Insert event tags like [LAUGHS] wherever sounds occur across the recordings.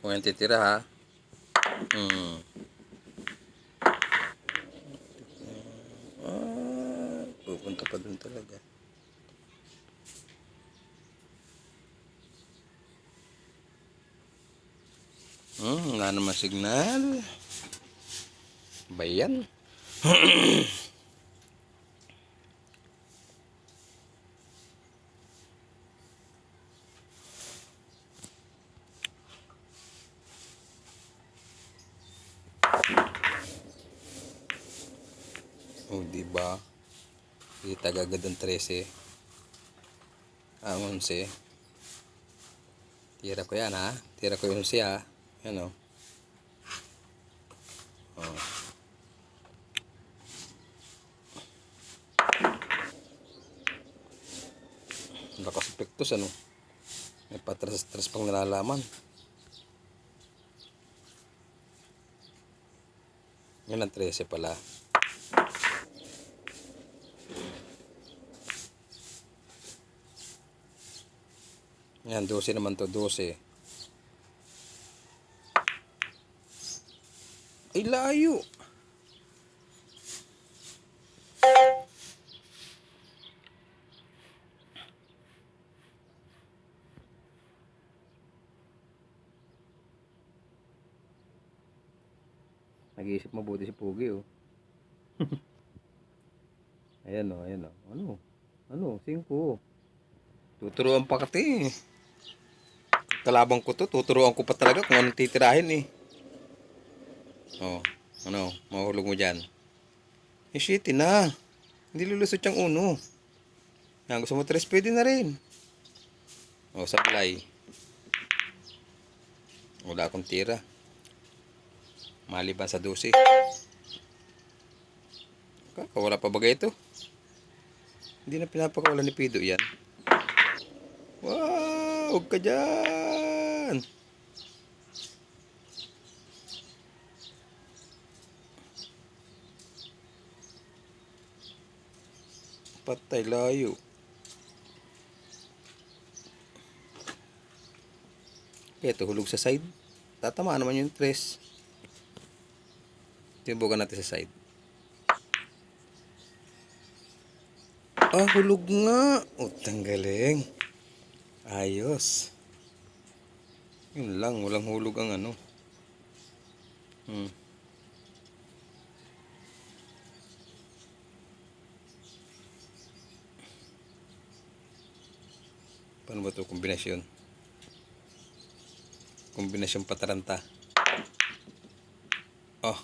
Kung yan titira ha. Hmm. Ah, pupunta pa dun talaga. Hmm, wala naman signal. [CLEARS THROAT] Bayan. Oh, di ba? Kita agad ang 13. Ang 11. Tira ko yan ha. Tira ko yung 11 ha. Yan o. Oh. Lakas epektos ano. May patras-tras pang nalalaman. Yan ang 13 pala. Yan, 12 naman to, 12. Ay, layo. Nag-iisip mabuti si Pugi, oh. [LAUGHS] ayan, oh, ayan, oh. Ano? Ano? Singko. Tuturuan pa kati. Kalabang ko to, tuturuan ko pa talaga kung anong titirahin eh. Oh, ano, mahulog mo dyan. Eh, shit, na. Hindi lulusot yung uno. Yan, gusto mo tres, pwede na rin. Oh, supply. Wala akong tira. Maliban sa 12. Kakawala pa bagay ito? Hindi na pinapakawala ni Pido yan. Wow! Huwag ka dyan! Patay layo. Ito, hulog sa side. Tatamaan naman yung tres. Tinubukan natin sa side. Ah, hulog nga. Utang galing. Ayos. Yun lang, walang hulog ang ano. Hmm. Paano ba ito? Kombinasyon. Kombinasyon pataranta. Oh.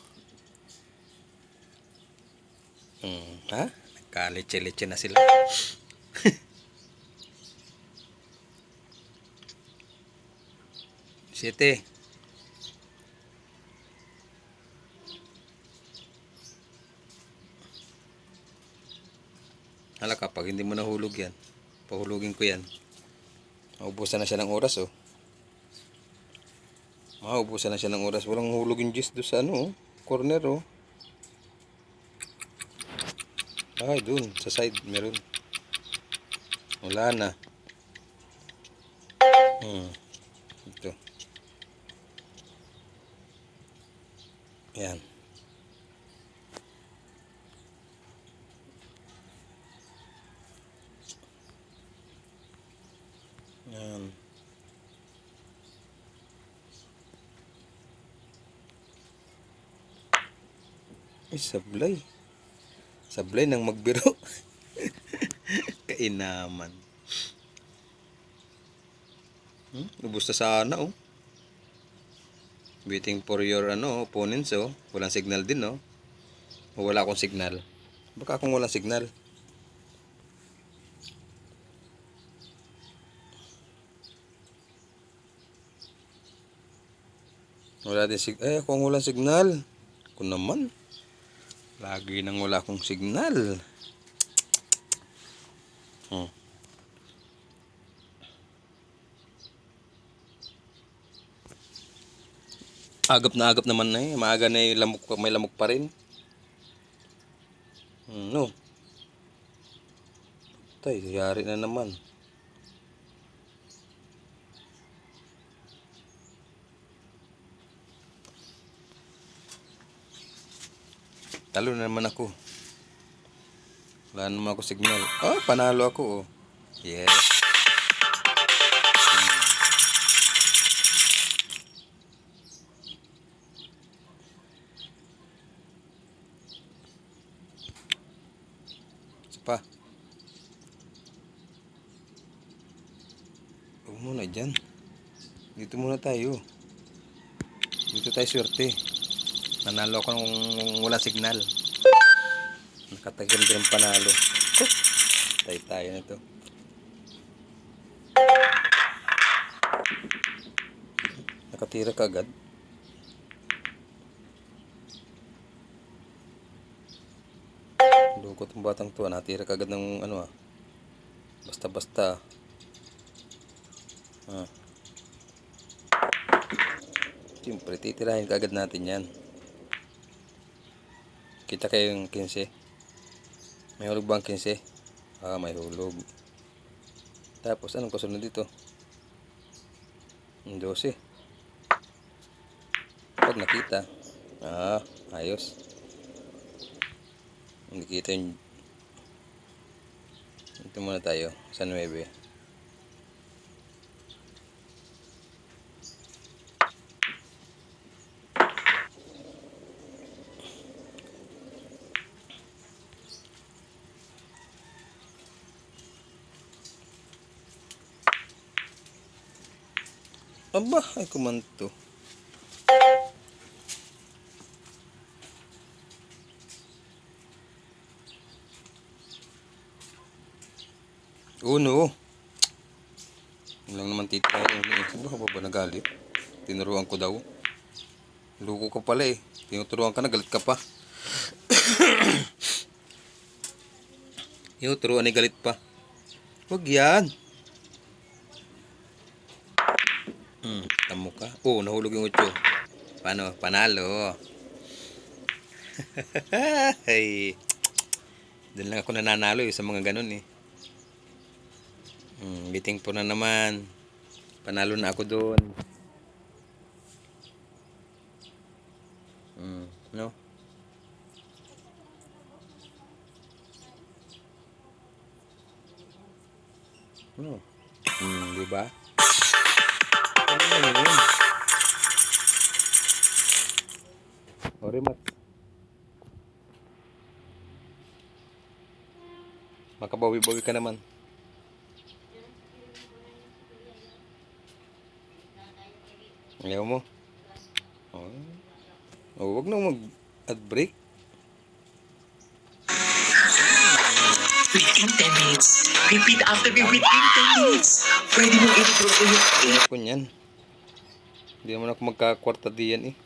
Hmm, ha? Nagka-leche-leche na sila. Siete. Hala kapag hindi mo nahulog yan, pahulugin ko yan. Maubusan na siya ng oras oh. Maubusan na siya ng oras. Walang hulog yung gist doon sa ano oh. Corner oh. Ay, dun. Sa side, meron. Wala na. Hmm. Ito. Yan. Yan. Ay, sablay. Sablay ng magbiro. [LAUGHS] Kainaman. Hmm? Ubus na sana, oh. Waiting for your ano, opponents, oh. Walang signal din, oh. O wala akong signal. Baka akong walang signal. Wala din sig eh kung walang signal. Ako naman. Lagi nang wala akong signal. Hmm. Agap na agap naman na eh. Maaga na eh, lamok, may lamok pa rin. Hmm, no. Tay, yari na naman. Talo na naman ako. Wala naman ako signal. Oh, panalo ako oh. Yes. Pa. Huwag muna dyan. Dito muna tayo. Dito tayo swerte. Nanalo ako nung wala signal. Nakatagal din panalo. [LAUGHS] Tayo tayo na to. Nakatira ka agad. Lukot ang batang to. ah. Natira ka agad ng ano ah. Basta-basta. Ah. Siyempre, titirahin ka agad natin yan. Kita kayo yung 15. May hulog ba ang 15? Ah, may hulog. Tapos, anong kasunod dito? Yung 12. Pag nakita. Ah, ayos. Hindi kita yung... Ito muna tayo. Sa 9. Aba, ay kumanto. Uno. Yun lang naman titirahin uno eh. Ano ka ba nagalit? Tinuruan ko daw. Luko ka pala eh. Tinuturuan ka na, galit ka pa. [COUGHS] Tinuturuan ni galit pa. Huwag yan. Hmm, tamo ka. Oh, nahulog yung utyo. Paano? Panalo. [LAUGHS] Ay. Doon lang ako nananalo eh, sa mga ganun eh. Hmm, biting po na naman. Panalo na ako doon. Hmm, no? No. Hmm, di ba? Ano na yun? Orimat. Makabawi-bawi ka naman. Ayaw mo? Oh. Oh, wag na mag-ad break. Within 10 minutes. Repeat after me within 10 minutes. Pwede mo i-draw ko yung Ano ko niyan? Hindi naman ako magkakwarta diyan eh.